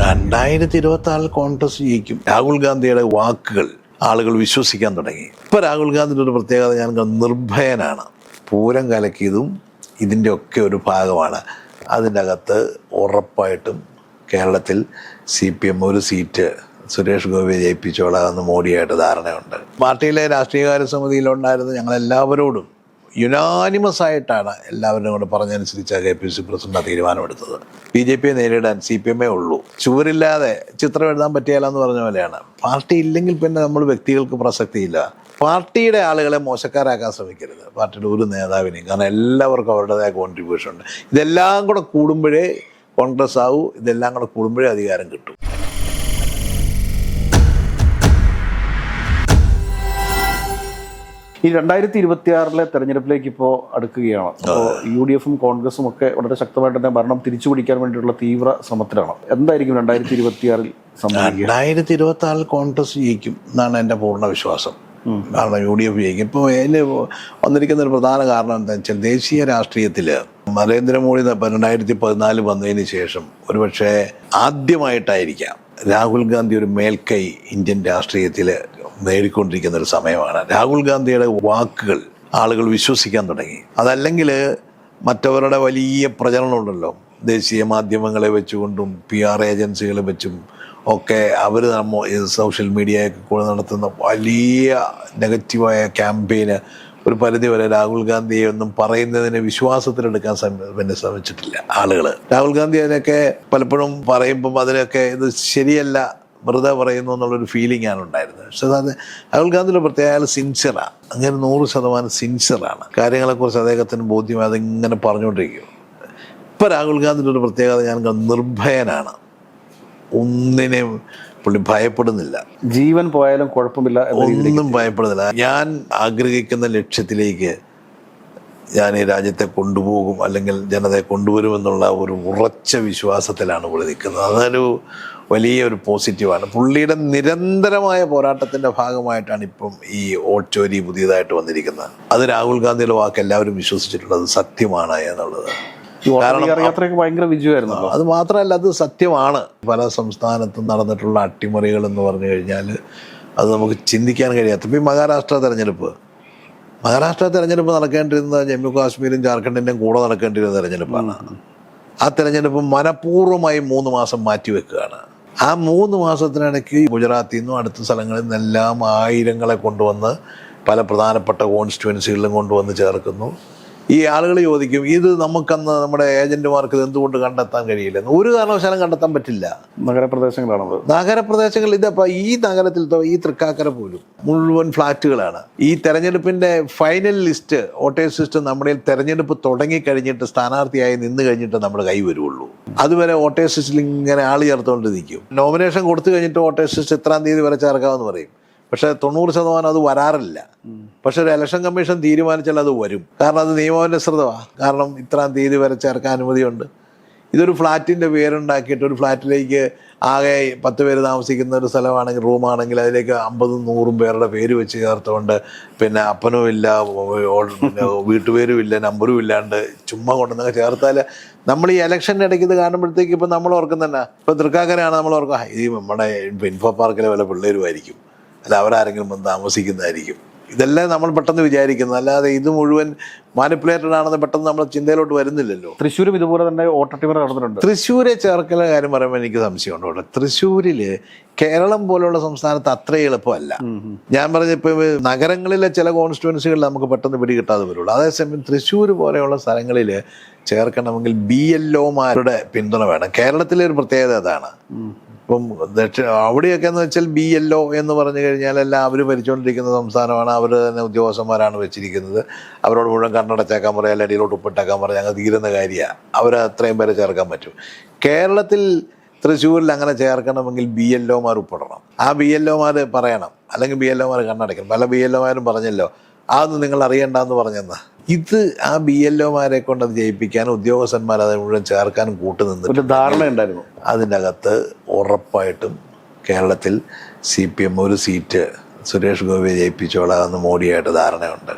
രണ്ടായിരത്തി ഇരുപത്തി ആറിൽ കോൺഗ്രസ് ജയിക്കും. രാഹുൽ ഗാന്ധിയുടെ വാക്കുകൾ ആളുകൾ വിശ്വസിക്കാൻ തുടങ്ങി. ഇപ്പൊ രാഹുൽ ഗാന്ധിയുടെ ഒരു പ്രത്യേകത ഞാൻ നിർഭയനാണ്. പൂരം കലക്കിയതും ഇതിന്റെ ഒക്കെ ഒരു ഭാഗമാണ്. അതിന്റെ അകത്ത് ഉറപ്പായിട്ടും കേരളത്തിൽ സി പി എം ഒരു സീറ്റ് സുരേഷ് ഗോപിയെ ജയിപ്പിച്ചോളാമെന്ന് മോഡിയായിട്ട് ധാരണയുണ്ട്. പാർട്ടിയിലെ രാഷ്ട്രീയകാര്യ സമിതിയിലുണ്ടായിരുന്ന ഞങ്ങളെല്ലാവരോടും യുനാനിമസ് ആയിട്ടാണ് എല്ലാവരും കൂടെ പറഞ്ഞനുസരിച്ച് കെ പി സി പ്രസിഡന്റ് തീരുമാനമെടുത്തത്. ബി ജെ പിയെ നേരിടാൻ സി പി എമ്മേ ഉള്ളൂ. ചുവരില്ലാതെ ചിത്രം എഴുതാൻ പറ്റിയാലോ എന്ന് പറഞ്ഞ പോലെയാണ്. പാർട്ടി ഇല്ലെങ്കിൽ പിന്നെ നമ്മൾ വ്യക്തികൾക്ക് പ്രസക്തിയില്ല. പാർട്ടിയുടെ ആളുകളെ മോശക്കാരാക്കാൻ ശ്രമിക്കരുത്. പാർട്ടിയുടെ ഒരു നേതാവിനെയും കാരണം എല്ലാവർക്കും അവരുടേതായ കോൺട്രിബ്യൂഷൻ ഉണ്ട്. ഇതെല്ലാം കൂടെ കൂടുമ്പോഴേ കോൺഗ്രസ് ആവൂ ഇതെല്ലാം കൂടെ കൂടുമ്പോഴേ അധികാരം കിട്ടും. ഈ രണ്ടായിരത്തി ഇരുപത്തി ആറിലെ തെരഞ്ഞെടുപ്പിലേക്ക് ഇപ്പോൾ അടുക്കുകയാണ്. അപ്പോൾ യു ഡി എഫും കോൺഗ്രസും ഒക്കെ വളരെ ശക്തമായിട്ട് തന്നെ ഭരണം തിരിച്ചു പിടിക്കാൻ വേണ്ടിയിട്ടുള്ള തീവ്ര ശ്രമത്തിലാണ്. എന്തായിരിക്കും രണ്ടായിരത്തി ഇരുപത്തി ആറിൽ രണ്ടായിരത്തി ഇരുപത്തി ആറിൽ കോൺഗ്രസ് ജയിക്കും എന്നാണ് എന്റെ പൂർണ വിശ്വാസം. കാരണം യു ഡി എഫ് ജയിക്കും. ഇപ്പോൾ അതിന് വന്നിരിക്കുന്ന ഒരു പ്രധാന കാരണം എന്താ വെച്ചാൽ ദേശീയ രാഷ്ട്രീയത്തിൽ നരേന്ദ്രമോദി രണ്ടായിരത്തി പതിനാല് വന്നതിന് ശേഷം ഒരുപക്ഷെ ആദ്യമായിട്ടായിരിക്കാം. രാഹുൽ ഗാന്ധി ഒരു മേൽക്കൈ ഇന്ത്യൻ രാഷ്ട്രീയത്തിൽ നേടിക്കൊണ്ടിരിക്കുന്ന ഒരു സമയമാണ്. രാഹുൽ ഗാന്ധിയുടെ വാക്കുകൾ ആളുകൾ വിശ്വസിക്കാൻ തുടങ്ങി. അതല്ലെങ്കിൽ മറ്റവരുടെ വലിയ പ്രചരണം ഉണ്ടല്ലോ ദേശീയ മാധ്യമങ്ങളെ വെച്ചുകൊണ്ടും പി ആർ ഏജൻസികളെ വെച്ചും ഒക്കെ അവർ സോഷ്യൽ മീഡിയയൊക്കെ കൂടെ നടത്തുന്ന വലിയ നെഗറ്റീവായ ക്യാമ്പയിന് ഒരു പരിധി വരെ രാഹുൽ ഗാന്ധിയെ ഒന്നും പറയുന്നതിന് വിശ്വാസത്തിലെടുക്കാൻ പിന്നെ ശ്രമിച്ചിട്ടില്ല ആളുകൾ രാഹുൽ ഗാന്ധി അതിനൊക്കെ പലപ്പോഴും പറയുമ്പം അതിനൊക്കെ ഇത് ശരിയല്ല വെറുതെ പറയുന്നു എന്നുള്ളൊരു ഫീലിംഗ് ആണ് ഉണ്ടായിരുന്നത്. പക്ഷെ അത് രാഹുൽ ഗാന്ധിയുടെ പ്രത്യേക സിൻസിയറാണ് അങ്ങനെ നൂറ് ശതമാനം സിൻസിയറാണ് കാര്യങ്ങളെക്കുറിച്ച് അദ്ദേഹത്തിന് ബോധ്യം അതിങ്ങനെ പറഞ്ഞുകൊണ്ടിരിക്കും ഇപ്പം രാഹുൽ ഗാന്ധിയുടെ ഒരു പ്രത്യേകത ഞാൻ നിർഭയനാണ്. ഒന്നിനെയും പുള്ളി ഭയപ്പെടുന്നില്ല. ജീവൻ പോയാലും കുഴപ്പമില്ല ഒന്നും ഭയപ്പെടുന്നില്ല. ഞാൻ ആഗ്രഹിക്കുന്ന ലക്ഷ്യത്തിലേക്ക് ഞാൻ ഈ രാജ്യത്തെ കൊണ്ടുപോകും അല്ലെങ്കിൽ ജനതയെ കൊണ്ടുവരുമെന്നുള്ള ഒരു ഉറച്ച വിശ്വാസത്തിലാണ് പുള്ളി നിൽക്കുന്നത്. അതൊരു വലിയ ഒരു പോസിറ്റീവാണ്. പുള്ളിയുടെ നിരന്തരമായ പോരാട്ടത്തിന്റെ ഭാഗമായിട്ടാണ് ഇപ്പം ഈ ഓട്ടോരി പുതിയതായിട്ട് വന്നിരിക്കുന്നത്. അത് രാഹുൽ ഗാന്ധിയുടെ വാക്ക് എല്ലാവരും വിശ്വസിച്ചിട്ടുള്ളത് സത്യമാണ് എന്നുള്ളത്. യാത്രയൊക്കെ ഭയങ്കര അത് മാത്രമല്ല അത് സത്യമാണ്. പല സംസ്ഥാനത്തും നടന്നിട്ടുള്ള അട്ടിമറികൾ എന്ന് പറഞ്ഞു കഴിഞ്ഞാൽ അത് നമുക്ക് ചിന്തിക്കാൻ കഴിയാത്ത. ഇപ്പം ഈ മഹാരാഷ്ട്ര തെരഞ്ഞെടുപ്പ്. മഹാരാഷ്ട്ര തെരഞ്ഞെടുപ്പ് നടക്കേണ്ടിരുന്ന ജമ്മു കാശ്മീരും ജാർഖണ്ഡിന്റെയും കൂടെ നടക്കേണ്ടിരുന്ന തെരഞ്ഞെടുപ്പാണ്. ആ തെരഞ്ഞെടുപ്പ് മനഃപൂർവമായി മൂന്ന് മാസം മാറ്റിവെക്കുകയാണ്. ആ മൂന്ന് മാസത്തിനിടയ്ക്ക് ഗുജറാത്തിൽ നിന്നും അടുത്ത സ്ഥലങ്ങളിൽ നിന്നെല്ലാം ആയിരങ്ങളെ കൊണ്ടുവന്ന് പല പ്രധാനപ്പെട്ട കോൺസ്റ്റിറ്റ്യുവൻസികളിലും കൊണ്ടുവന്ന് ചേർക്കുന്നു. ഈ ആളുകൾ ചോദിക്കും ഇത് നമുക്കന്ന് നമ്മുടെ ഏജന്റുമാർക്ക് ഇത് എന്തുകൊണ്ട് കണ്ടെത്താൻ കഴിയില്ലെന്ന് ഒരു കാരണവശാലും കണ്ടെത്താൻ പറ്റില്ല. നഗരപ്രദേശങ്ങളാണത്. നഗരപ്രദേശങ്ങൾ ഇതപ്പോൾ ഈ നഗരത്തിൽ ഈ തൃക്കാക്കര പോലും മുഴുവൻ ഫ്ലാറ്റുകളാണ് ഈ തെരഞ്ഞെടുപ്പിന്റെ ഫൈനൽ ലിസ്റ്റ് വോട്ടേഴ്സ് ലിസ്റ്റ് നമ്മുടെ തെരഞ്ഞെടുപ്പ് തുടങ്ങി കഴിഞ്ഞിട്ട് സ്ഥാനാർത്ഥിയായി നിന്ന് കഴിഞ്ഞിട്ട് നമ്മുടെ കൈ വരുള്ളൂ അതുവരെ വോട്ടേഴ്സ് ലിസ്റ്റിൽ ഇങ്ങനെ ആൾ ചേർത്തുകൊണ്ട് നിൽക്കും. നോമിനേഷൻ കൊടുത്തു കഴിഞ്ഞിട്ട് വോട്ടേഴ്സ് ലിസ്റ്റ് എത്രാം തീയതി വരെ ചേർക്കാമെന്ന് പറയും. പക്ഷേ തൊണ്ണൂറ് ശതമാനം അത് വരാറില്ല. പക്ഷെ ഒരു ഇലക്ഷൻ കമ്മീഷൻ തീരുമാനിച്ചാൽ അത് വരും. കാരണം അത് നിയമാനുസൃതമാണ് കാരണം ഇത്രാം തീയതി വരെ ചേർക്കാൻ അനുമതിയുണ്ട്. ഇതൊരു ഫ്ലാറ്റിന്റെ പേരുണ്ടാക്കിയിട്ട് ഒരു ഫ്ലാറ്റിലേക്ക് ആകെ പത്ത് പേര് താമസിക്കുന്ന ഒരു സ്ഥലമാണെങ്കിൽ റൂമാണെങ്കിൽ അതിലേക്ക് അമ്പതും നൂറും പേരുടെ പേര് വെച്ച് ചേർത്തുകൊണ്ട് പിന്നെ അപ്പനും ഇല്ല വീട്ടുപേരും ഇല്ല നമ്പറും ഇല്ലാണ്ട് ചുമ്മാ കൊണ്ടുവന്നൊക്കെ ചേർത്താൽ നമ്മൾ ഈ ഇലക്ഷന്റെ ഇടയ്ക്ക് ഇത് കാണുമ്പോഴത്തേക്ക് ഇപ്പം നമ്മൾ ഓർക്കുന്നതന്നെ ഇപ്പം തൃക്കാക്കരയാണ് നമ്മൾ ഓർക്കുക ഈ നമ്മുടെ ഇൻഫോ പാർക്കിലെ വല്ല പിള്ളേരുമായിരിക്കും. അല്ല അവരാരെങ്കിലും വന്ന് താമസിക്കുന്നതായിരിക്കും. ഇതെല്ലാം നമ്മൾ പെട്ടെന്ന് വിചാരിക്കുന്നത് അല്ലാതെ ഇത് മുഴുവൻ മാനിപ്പുലേറ്റഡ് ആണെന്ന് പെട്ടെന്ന് നമ്മൾ ചിന്തയിലോട്ട് വരുന്നില്ലല്ലോ. തൃശ്ശൂരും ഇതുപോലെ തന്നെ ഓട്ടട്ടിമർ നടന്നിട്ടുണ്ട്. തൃശ്ശൂരെ ചേർക്കല കാര്യം പറയുമ്പോൾ എനിക്ക് സംശയമുണ്ട് കേട്ടോ. തൃശ്ശൂരിൽ കേരളം പോലുള്ള സംസ്ഥാനത്ത് അത്ര എളുപ്പമല്ല. ഞാൻ പറഞ്ഞ ഇപ്പൊ നഗരങ്ങളിലെ ചില കോൺസ്റ്റിറ്റുവൻസികളിൽ നമുക്ക് പെട്ടെന്ന് പിടികിട്ടാതെ വരുള്ളൂ. അതേസമയം തൃശ്ശൂർ പോലെയുള്ള സ്ഥലങ്ങളിൽ ചേർക്കണമെങ്കിൽ ബി എൽ ഒമാരുടെ പിന്തുണ വേണം. കേരളത്തിലെ ഒരു പ്രത്യേകത അതാണ്. ഇപ്പം ദക്ഷി അവിടെയൊക്കെ എന്ന് വെച്ചാൽ ബി എൽ ഒ എന്ന് പറഞ്ഞു കഴിഞ്ഞാൽ എല്ലാം അവർ ഭരിച്ചുകൊണ്ടിരിക്കുന്ന സംസ്ഥാനമാണ്. അവർ തന്നെ ഉദ്യോഗസ്ഥന്മാരാണ് വെച്ചിരിക്കുന്നത്. അവരോട് മുഴുവൻ കണ്ണടച്ചേക്കാൻ പറയാം അല്ലെങ്കിൽ അടിയിലോട്ട് ഉപ്പിട്ടേക്കാൻ പറയാം ഞങ്ങൾ തീരുന്ന കാര്യമാണ് അവർ അത്രയും പേരെ ചേർക്കാൻ പറ്റും. കേരളത്തിൽ തൃശ്ശൂരിൽ അങ്ങനെ ചേർക്കണമെങ്കിൽ ബി എൽ ഒമാർ ഉൾപ്പെടണം. ആ ബി എൽ ഒമാർ പറയണം. അല്ലെങ്കിൽ ബി എൽ ഒമാർ കണ്ണടയ്ക്കണം. പല ബി എൽ ഒമാരും പറഞ്ഞല്ലോ അതൊന്നും നിങ്ങൾ അറിയണ്ടെന്ന് പറഞ്ഞെന്നാ. ഇത് ആ ബി എൽ ഒമാരെ കൊണ്ട് അത് ജയിപ്പിക്കാനും ഉദ്യോഗസ്ഥന്മാർ അത് മുഴുവൻ ചേർക്കാനും കൂട്ടുനിന്ന് ഒരു ധാരണ ഉണ്ടായിരുന്നു. അതിന്റെ അകത്ത് ഉറപ്പായിട്ടും കേരളത്തിൽ സി പി എം ഒരു സീറ്റ് സുരേഷ് ഗോപിയെ ജയിപ്പിച്ചോളാമെന്ന് മോഡിയായിട്ട് ധാരണയുണ്ട്.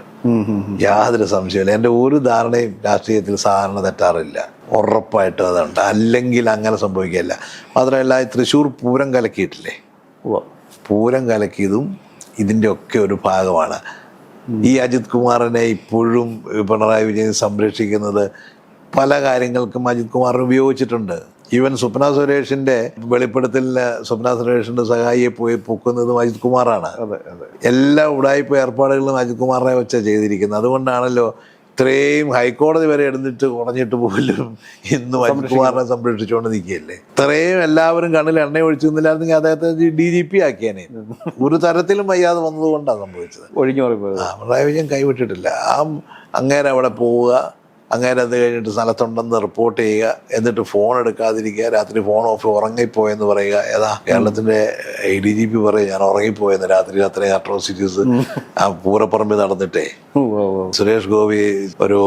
യാതൊരു സംശയമില്ല എന്റെ ഒരു ധാരണയും രാഷ്ട്രീയത്തിൽ സാധാരണ തെറ്റാറില്ല. ഉറപ്പായിട്ടും അതുണ്ട്. അല്ലെങ്കിൽ അങ്ങനെ സംഭവിക്കില്ല മാത്രമല്ല ഈ തൃശ്ശൂർ പൂരം കലക്കിയിട്ടില്ലേ? പൂരം കലക്കിയതും ഇതിന്റെ ഒക്കെ ഒരു ഭാഗമാണ്. ഈ അജിത് കുമാറിനെ ഇപ്പോഴും പിണറായി വിജയൻ സംരക്ഷിക്കുന്നത് പല കാര്യങ്ങൾക്കും അജിത് കുമാറിനെ ഉപയോഗിച്ചിട്ടുണ്ട്. ഈവൻ സ്വപ്ന സുരേഷിന്റെ വെളിപ്പെടുത്തലിന് സ്വപ്ന സുരേഷിന്റെ സഹായിയെ പോയി പൊക്കുന്നതും അജിത് കുമാറാണ്. എല്ലാ ഉടായ്പ ഏർപ്പാടുകളും അജിത് കുമാറിനെ വെച്ചാണ് ചെയ്തിരിക്കുന്നത്. അതുകൊണ്ടാണല്ലോ ഇത്രയും ഹൈക്കോടതി വരെ എടുത്തിട്ട് കുറഞ്ഞിട്ട് പോലും ഇന്നും അജിത് കുമാറിനെ സംരക്ഷിച്ചുകൊണ്ട് നിൽക്കുകയല്ലേ? ഇത്രയും എല്ലാവരും കണ്ണിൽ എണ്ണ ഒഴിച്ചു നിന്നില്ലായിരുന്നെങ്കിൽ അദ്ദേഹത്തെ ഡി ജി പി ആക്കിയേനെ. ഒരു തരത്തിലും വയ്യാതെ വന്നതുകൊണ്ടാണ് സംഭവിച്ചത്. ഒഴിഞ്ഞു പറയുമ്പോൾ ആ പിണറായി വിജയൻ കൈവിട്ടിട്ടില്ല. ആ അങ്ങേരെ അവിടെ പോവുക. അങ്ങേരെ അത് കഴിഞ്ഞിട്ട് സ്ഥലത്തുണ്ടെന്ന് റിപ്പോർട്ട് ചെയ്യുക എന്നിട്ട് ഫോൺ എടുക്കാതിരിക്കുക രാത്രി ഫോൺ ഓഫ് ഉറങ്ങിപ്പോയെന്ന് പറയുക. ഏതാ കേരളത്തിന്റെ എ ഡി ജി പി പറയും ഞാൻ ഉറങ്ങിപ്പോയെന്ന് രാത്രി അത്രയും അട്രോസിറ്റീസ് ആ പൂരപ്പറമ്പിൽ നടന്നിട്ടേ. സുരേഷ് ഗോപി ഒരു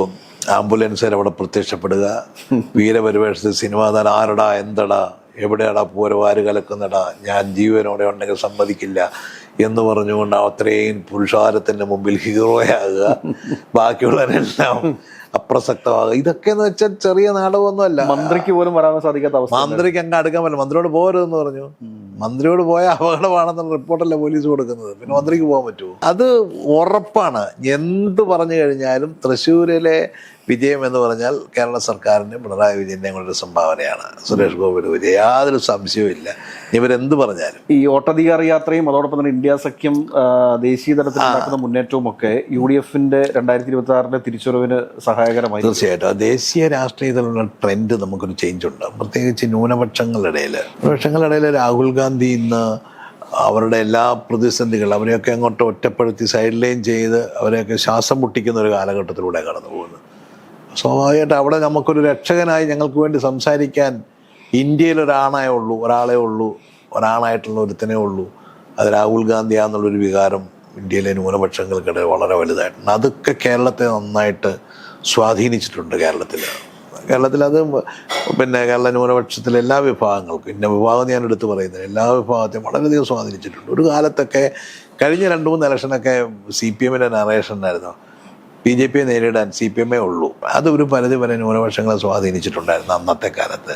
ആംബുലൻസിൽ അവിടെ പ്രത്യക്ഷപ്പെടുക. വീരപരിവേഷത്തിൽ സിനിമ താൻ ആരടാ എന്തടാ എവിടെയാടാ പൂരവാര് കലക്കുന്നടാ ഞാൻ ജീവനോടെ ഉണ്ടെങ്കിൽ സമ്മതിക്കില്ല എന്ന് പറഞ്ഞുകൊണ്ട് അത്രയും പുരുഷാരത്തിന്റെ മുമ്പിൽ ഹീറോയാകുക ബാക്കിയുള്ളവരെല്ലാം അപ്രസക്തമാകുക. ഇതൊക്കെ എന്ന് വെച്ചാൽ ചെറിയ നാടകമൊന്നുമല്ല. മന്ത്രിക്ക് പോലും വരാൻ സാധിക്കാത്ത അവസ്ഥ മന്ത്രിക്ക് അങ്ങ് അടുക്കാൻ പറ്റില്ല. മന്ത്രിയോട് പോകരുതെന്ന് പറഞ്ഞു. മന്ത്രിയോട് പോയ അപകടമാണെന്നുള്ള റിപ്പോർട്ടല്ല പോലീസ് കൊടുക്കുന്നത്. പിന്നെ മന്ത്രിക്ക് പോകാൻ പറ്റുമോ? അത് ഉറപ്പാണ്. എന്ത് പറഞ്ഞു കഴിഞ്ഞാലും തൃശ്ശൂരിലെ വിജയം എന്ന് പറഞ്ഞാൽ കേരള സർക്കാരിന് പിണറായി വിജയന്റെ ഒരു സംഭാവനയാണ്. സുരേഷ് ഗോപിയുടെ വിജയം. യാതൊരു സംശയവും ഇല്ല. ഇവരെന്ത് പറഞ്ഞാലും. ഈ ഓട്ടധികാര യാത്രയും അതോടൊപ്പം തന്നെ ഇന്ത്യ സഖ്യം ദേശീയ തലത്തിൽ നടക്കുന്ന മുന്നേറ്റവും ഒക്കെ യു ഡി എഫിന്റെ രണ്ടായിരത്തി ഇരുപത്തി ആറിന്റെ തിരിച്ചുവരവിന് സഹായകരമായി. തീർച്ചയായിട്ടും. ആ ദേശീയ രാഷ്ട്രീയത്തിലുള്ള ട്രെൻഡ് നമുക്കൊരു ചേഞ്ച് ഉണ്ട് പ്രത്യേകിച്ച് ന്യൂനപക്ഷങ്ങളിടയിൽ ന്യൂനപക്ഷങ്ങളിടയിൽ രാഹുൽ ഗാന്ധി ഇന്ന് അവരുടെ എല്ലാ പ്രതിസന്ധികൾ അവരെയൊക്കെ അങ്ങോട്ട് ഒറ്റപ്പെടുത്തി സൈഡ് ലൈൻ ചെയ്ത് അവരെയൊക്കെ ശ്വാസം മുട്ടിക്കുന്ന ഒരു കാലഘട്ടത്തിലൂടെ കടന്നു പോകുന്നത് സ്വാഭാവികമായിട്ട് അവിടെ നമുക്കൊരു രക്ഷകനായി ഞങ്ങൾക്ക് വേണ്ടി സംസാരിക്കാൻ ഇന്ത്യയിൽ ഒരാണേ ഉള്ളൂ ഒരാളെ ഉള്ളൂ ഒരാണായിട്ടുള്ള ഒരുത്തനേ ഉള്ളൂ. അത് രാഹുൽ ഗാന്ധിയാന്നുള്ളൊരു വികാരം ഇന്ത്യയിലെ ന്യൂനപക്ഷങ്ങൾക്കിടെ വളരെ വലുതായിട്ടുണ്ട്. അതൊക്കെ കേരളത്തെ നന്നായിട്ട് സ്വാധീനിച്ചിട്ടുണ്ട് കേരളത്തിൽ. കേരളത്തിൽ അത് പിന്നെ കേരള ന്യൂനപക്ഷത്തിലെ എല്ലാ വിഭാഗങ്ങൾക്കും ഇന്ന വിഭാഗം ഞാൻ എടുത്തു പറയുന്നത് എല്ലാ വിഭാഗത്തെയും വളരെയധികം സ്വാധീനിച്ചിട്ടുണ്ട്. ഒരു കാലത്തൊക്കെ കഴിഞ്ഞ രണ്ട് മൂന്ന് ഇലക്ഷനൊക്കെ സി പി എമ്മിന്റെ നറേഷനായിരുന്നു ബി ജെ പിയെ നേരിടാൻ സി പി എമ്മേ ഉള്ളൂ. അത് ഒരു പരിധി വരെ ന്യൂനപക്ഷങ്ങളെ സ്വാധീനിച്ചിട്ടുണ്ടായിരുന്നു അന്നത്തെ കാലത്ത്.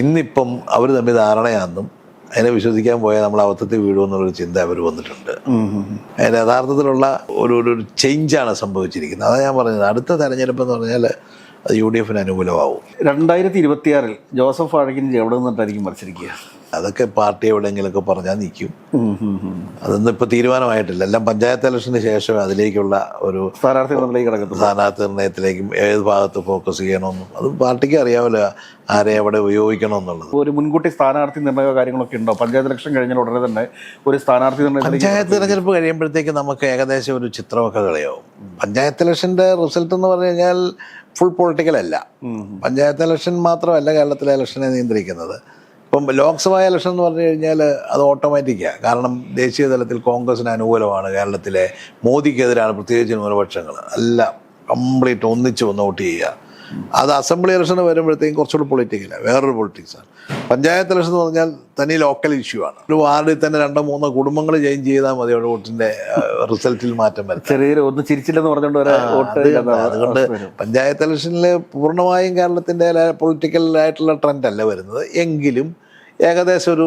ഇന്നിപ്പം അവർ തമ്മിൽ ധാരണയാണെന്നും അതിനെ വിശ്വസിക്കാൻ പോയാൽ നമ്മൾ അബദ്ധത്തിൽ വീഴുമെന്നുള്ളൊരു ചിന്ത അവർ വന്നിട്ടുണ്ട്. അതിന് യഥാർത്ഥത്തിലുള്ള ഒരു ഒരു ചേഞ്ചാണ് സംഭവിച്ചിരിക്കുന്നത്. അതാണ് ഞാൻ പറഞ്ഞത്. അടുത്ത തെരഞ്ഞെടുപ്പ് എന്ന് പറഞ്ഞാൽ അത് യു ഡി എഫിന് അനുകൂലമാവും. രണ്ടായിരത്തി ഇരുപത്തിയാറിൽ ജോസഫ് ആഴക്കിന്റെ എവിടെ നിന്നിട്ടായിരിക്കും മത്സരിക്കുക? അതൊക്കെ പാർട്ടി എവിടെയെങ്കിലുമൊക്കെ പറഞ്ഞാൽ നിൽക്കും അതൊന്നും ഇപ്പോൾ തീരുമാനമായിട്ടില്ല. എല്ലാം പഞ്ചായത്ത് ഇലക്ഷന് ശേഷം അതിലേക്കുള്ള ഒരു സ്ഥാനാർത്ഥി സ്ഥാനാർത്ഥി നിർണയത്തിലേക്കും ഏത് ഭാഗത്ത് ഫോക്കസ് ചെയ്യണമെന്നും അത് പാർട്ടിക്ക് അറിയാമല്ലോ ആരെ എവിടെ ഉപയോഗിക്കണം എന്നുള്ളത് ഒരു മുൻകൂട്ടി സ്ഥാനാർത്ഥി നിർണയ കാര്യങ്ങളൊക്കെ ഉണ്ടോ? പഞ്ചായത്ത് ഇലക്ഷൻ കഴിഞ്ഞാൽ ഉടനെ തന്നെ ഒരു സ്ഥാനാർത്ഥി നിർണയത്തിലേക്ക് പഞ്ചായത്ത് തിരഞ്ഞെടുപ്പ് കഴിയുമ്പോഴത്തേക്ക് നമുക്ക് ഏകദേശം ഒരു ചിത്രമൊക്കെ കളയാവും. പഞ്ചായത്ത് ഇലക്ഷന്റെ റിസൾട്ട് എന്ന് പറഞ്ഞു കഴിഞ്ഞാൽ ഫുൾ പൊളിറ്റിക്കൽ അല്ല. പഞ്ചായത്ത് ഇലക്ഷൻ മാത്രമല്ല കേരളത്തിലെ ഇലക്ഷനെ നിയന്ത്രിക്കുന്നത്. ഇപ്പം ലോക്സഭാ ഇലക്ഷൻ എന്ന് പറഞ്ഞു കഴിഞ്ഞാൽ അത് ഓട്ടോമാറ്റിക്കാണ് കാരണം ദേശീയ തലത്തിൽ കോൺഗ്രസിന് അനുകൂലമാണ് കേരളത്തിലെ മോദിക്കെതിരാണ് പ്രത്യേകിച്ച് ന്യൂനപക്ഷങ്ങൾ അല്ല കംപ്ലീറ്റ് ഒന്നിച്ച് വന്ന് വോട്ട് ചെയ്യുക. അത് അസംബ്ലി ഇലക്ഷൻ വരുമ്പോഴത്തേക്കും കുറച്ചുകൂടി പൊളിറ്റിക്കലാണ് വേറൊരു പൊളിറ്റിക്സാണ് പഞ്ചായത്ത് ഇലക്ഷൻ എന്ന് പറഞ്ഞാൽ തനി ലോക്കൽ ഇഷ്യൂ ആണ്. ഒരു വാർഡിൽ തന്നെ രണ്ടോ മൂന്നോ കുടുംബങ്ങൾ ചേഞ്ച് ചെയ്താൽ മതി അവിടെ വോട്ടിന്റെ റിസൾട്ടിൽ മാറ്റം വരും ചെറിയൊരു ഒന്ന് ചിരിച്ചില്ലെന്ന് പറഞ്ഞുകൊണ്ട് അതുകൊണ്ട് പഞ്ചായത്ത് ഇലക്ഷനിൽ പൂർണമായും കേരളത്തിന്റെ പൊളിറ്റിക്കൽ ആയിട്ടുള്ള ട്രെൻഡ് അല്ല വരുന്നത്. എങ്കിലും ഏകദേശം ഒരു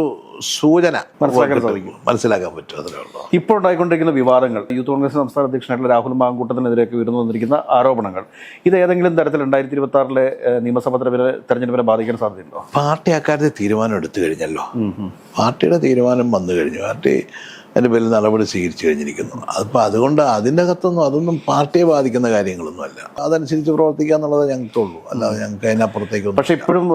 സൂചന മനസ്സിലാക്കാൻ സാധിക്കും. മനസ്സിലാക്കാൻ പറ്റും ഇപ്പോൾ ഉണ്ടായിക്കൊണ്ടിരിക്കുന്ന വിവാദങ്ങൾ യൂത്ത് കോൺഗ്രസ് സംസ്ഥാന അധ്യക്ഷനായിട്ടുള്ള രാഹുൽ മാങ്കൂട്ടത്തിനെതിരെയൊക്കെ ഉയർന്നു വന്നിരിക്കുന്ന ആരോപണങ്ങൾ ഇത് ഏതെങ്കിലും തരത്തിൽ രണ്ടായിരത്തി ഇരുപത്തി ആറിലെ നിയമസഭാ തെരഞ്ഞെടുപ്പിനെ തെരഞ്ഞെടുപ്പിനെ ബാധിക്കാൻ സാധ്യതയുണ്ടോ? പാർട്ടി അക്കാര്യത്തിൽ തീരുമാനം എടുത്തു കഴിഞ്ഞല്ലോ. പാർട്ടിയുടെ തീരുമാനം വന്നു കഴിഞ്ഞു. പാർട്ടി അതിന്റെ പേരിൽ നടപടി സ്വീകരിച്ചു കഴിഞ്ഞിരിക്കുന്നു. അതിപ്പോൾ അതുകൊണ്ട് അതിന്റെ അകത്തൊന്നും അതൊന്നും പാർട്ടിയെ ബാധിക്കുന്ന കാര്യങ്ങളൊന്നും അല്ല. അതനുസരിച്ച് പ്രവർത്തിക്കുക എന്നുള്ളത് ഞങ്ങൾക്കുള്ളൂ അല്ലാതെ ഞങ്ങൾക്ക് അതിനപ്പുറത്തേക്കൊന്നും പക്ഷേ ഇപ്പോഴും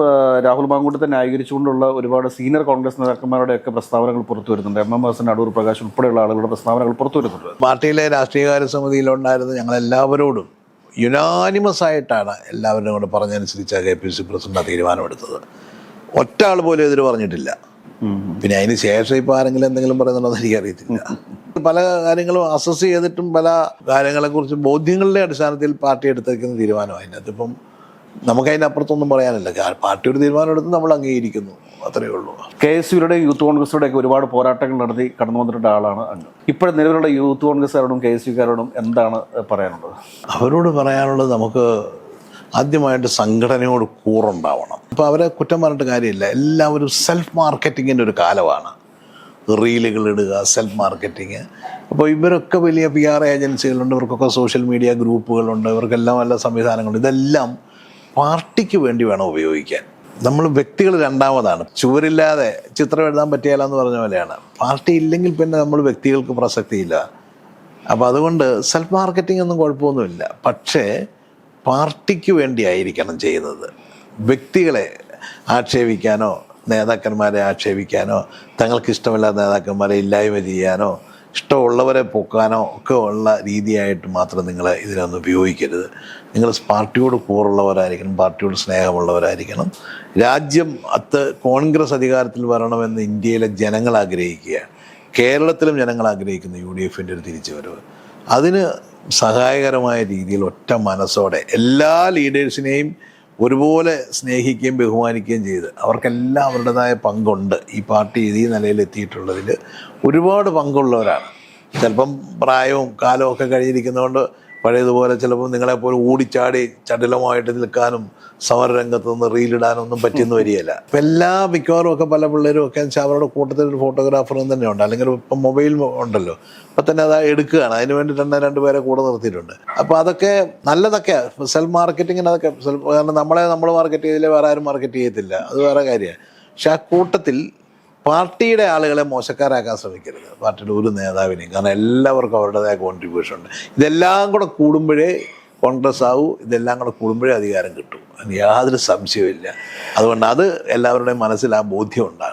രാഹുൽ രാഹുൽ മാങ്കൂട്ടത്തെ ന്യായീകരിച്ചുകൊണ്ടുള്ള ഒരുപാട് സീനിയർ കോൺഗ്രസ് നേതാക്കന്മാരുടെ ഒക്കെ പ്രസ്താവനകൾ പുറത്തു വരുന്നുണ്ട്. എം. എം. ഹസൻ അടൂർ പ്രകാശ് ഉൾപ്പെടെയുള്ള ആളുകളുടെ പ്രസ്താവനകൾ പുറത്തു വരുന്നുണ്ട്. പാർട്ടിയിലെ രാഷ്ട്രീയകാര്യ സമിതിയിലുണ്ടായിരുന്ന ഞങ്ങളെല്ലാവരോടും യുനാനിമസ് ആയിട്ടാണ് എല്ലാവരും കൂടെ പറഞ്ഞനുസരിച്ച് കെ പി സി പ്രസിഡന്റ് തീരുമാനമെടുത്തത്. ഒറ്റ ആൾ പോലും എതിര് പറഞ്ഞിട്ടില്ല. പിന്നെ അതിന് ശേഷം ഇപ്പോൾ ആരെങ്കിലും എന്തെങ്കിലും പറയുന്നുണ്ടോ എന്ന് എനിക്കറിയത്തില്ല. പല കാര്യങ്ങളും അസസ് ചെയ്തിട്ടും പല കാര്യങ്ങളെ കാര്യങ്ങളെക്കുറിച്ച് ബോധ്യങ്ങളുടെ അടിസ്ഥാനത്തിൽ പാർട്ടി എടുത്തേക്കുന്ന തീരുമാനം അതിപ്പം ഇപ്പം നമുക്ക് അതിനപ്പുറത്തൊന്നും പറയാനില്ല. പാർട്ടി ഒരു തീരുമാനം എടുത്ത് നമ്മൾ അംഗീകരിക്കുന്നു. അത്രയേ ഉള്ളൂ. കെ എസ് യുയുടെ യൂത്ത് കോൺഗ്രസിലൂടെ ഒക്കെ ഒരുപാട് പോരാട്ടങ്ങൾ നടത്തി കടന്നു വന്നിട്ടുള്ള ആളാണ് അങ്ങ് ഇപ്പോഴും നിലവിലുള്ള യൂത്ത് കോൺഗ്രസ്സുകാരോടും കെ എസ് യുക്കാരോടും എന്താണ് പറയാനുള്ളത്? അവരോട് പറയാനുള്ളത് നമുക്ക് ആദ്യമായിട്ട് സംഘടനയോട് കൂറുണ്ടാവണം. അപ്പോൾ അവരെ കുറ്റം പറഞ്ഞിട്ട് കാര്യമില്ല. എല്ലാവരും സെൽഫ് മാർക്കറ്റിങ്ങിന്റെ ഒരു കാലമാണ്. റീലുകൾ ഇടുക സെൽഫ് മാർക്കറ്റിങ് അപ്പോൾ ഇവരൊക്കെ വലിയ പി ആർ ഏജൻസികളുണ്ട് ഇവർക്കൊക്കെ സോഷ്യൽ മീഡിയ ഗ്രൂപ്പുകളുണ്ട് ഇവർക്കെല്ലാം നല്ല സംവിധാനങ്ങളുണ്ട്. ഇതെല്ലാം പാർട്ടിക്ക് വേണ്ടി വേണം ഉപയോഗിക്കാൻ. നമ്മൾ വ്യക്തികൾ രണ്ടാമതാണ്. ചുവരില്ലാതെ ചിത്രം എഴുതാൻ പറ്റിയാല എന്ന് പറഞ്ഞ പോലെയാണ്. പാർട്ടി ഇല്ലെങ്കിൽ പിന്നെ നമ്മൾ വ്യക്തികൾക്ക് പ്രസക്തിയില്ല. അപ്പോൾ അതുകൊണ്ട് സെൽഫ് മാർക്കറ്റിംഗ് ഒന്നും കുഴപ്പമൊന്നുമില്ല. പക്ഷേ പാർട്ടിക്ക് വേണ്ടിയായിരിക്കണം ചെയ്യുന്നത്. വ്യക്തികളെ ആക്ഷേപിക്കാനോ നേതാക്കന്മാരെ ആക്ഷേപിക്കാനോ തങ്ങൾക്ക് ഇഷ്ടമില്ലാത്ത നേതാക്കന്മാരെ ഇല്ലായ്മ ചെയ്യാനോ ഇഷ്ടമുള്ളവരെ പൊക്കാനോ ഒക്കെ ഉള്ള രീതിയായിട്ട് മാത്രം നിങ്ങൾ ഇതിനൊന്നും ഉപയോഗിക്കരുത്. നിങ്ങൾ പാർട്ടിയോട് കൂറുള്ളവരായിരിക്കണം പാർട്ടിയോട് സ്നേഹമുള്ളവരായിരിക്കണം. രാജ്യം അത്ത് കോൺഗ്രസ് അധികാരത്തിൽ വരണമെന്ന് ഇന്ത്യയിലെ ജനങ്ങൾ ആഗ്രഹിക്കുകയാണ്. കേരളത്തിലും ജനങ്ങൾ ആഗ്രഹിക്കുന്ന യു ഡി എഫിന്റെ ഒരു തിരിച്ചുവരവ്. അതിന് സഹായകരമായ രീതിയിൽ ഒറ്റ മനസ്സോടെ എല്ലാ ലീഡേഴ്സിനെയും ഒരുപോലെ സ്നേഹിക്കുകയും ബഹുമാനിക്കുകയും ചെയ്ത് അവർക്കെല്ലാം അവരുടേതായ പങ്കുണ്ട്. ഈ പാർട്ടി ഈ നിലയിൽ എത്തിയിട്ടുള്ളതിൽ ഒരുപാട് പങ്കുള്ളവരാണ്. ചിലപ്പം പ്രായവും കാലവും ഒക്കെ കഴിഞ്ഞിരിക്കുന്നതുകൊണ്ട് പഴയതുപോലെ ചിലപ്പോൾ നിങ്ങളെപ്പോലെ ഓടിച്ചാടി ചടുലമായിട്ട് നിൽക്കാനും സമരരംഗത്ത് നിന്ന് റീലിടാനൊന്നും പറ്റിയെന്ന് വരികയില്ല. അപ്പം എല്ലാ മിക്കവാറും ഒക്കെ പല പിള്ളേരും ഒക്കെ വെച്ചാൽ അവരുടെ കൂട്ടത്തിൽ ഒരു ഫോട്ടോഗ്രാഫറും തന്നെ ഉണ്ട് അല്ലെങ്കിൽ ഇപ്പം മൊബൈൽ ഉണ്ടല്ലോ. അപ്പം തന്നെ അത് എടുക്കുകയാണ്. അതിന് വേണ്ടി തന്നെ രണ്ടുപേരെ കൂടെ നിർത്തിയിട്ടുണ്ട്. അപ്പോൾ അതൊക്കെ നല്ലതൊക്കെ സെൽഫ് മാർക്കറ്റിങ്ങിന് അതൊക്കെ സെൽഫ് കാരണം നമ്മളെ നമ്മൾ മാർക്കറ്റ് ചെയ്തില്ല വേറെ ആരും മാർക്കറ്റ് ചെയ്യത്തില്ല. അത് വേറെ കാര്യമാണ് പക്ഷെ ആ കൂട്ടത്തിൽ പാർട്ടിയുടെ ആളുകളെ മോശക്കാരാക്കാൻ ശ്രമിക്കരുത്. പാർട്ടിയുടെ ഒരു നേതാവിനെയും. കാരണം എല്ലാവർക്കും അവരുടേതായ കോൺട്രിബ്യൂഷൻ ഉണ്ട്. ഇതെല്ലാം കൂടെ കൂടുമ്പോഴേ കോൺഗ്രസ് ആവൂ. ഇതെല്ലാം കൂടെ കൂടുമ്പോഴേ അധികാരം കിട്ടും. യാതൊരു സംശയവും അതുകൊണ്ട് അത് എല്ലാവരുടെയും മനസ്സിൽ ആ ബോധ്യം ഉണ്ടാവും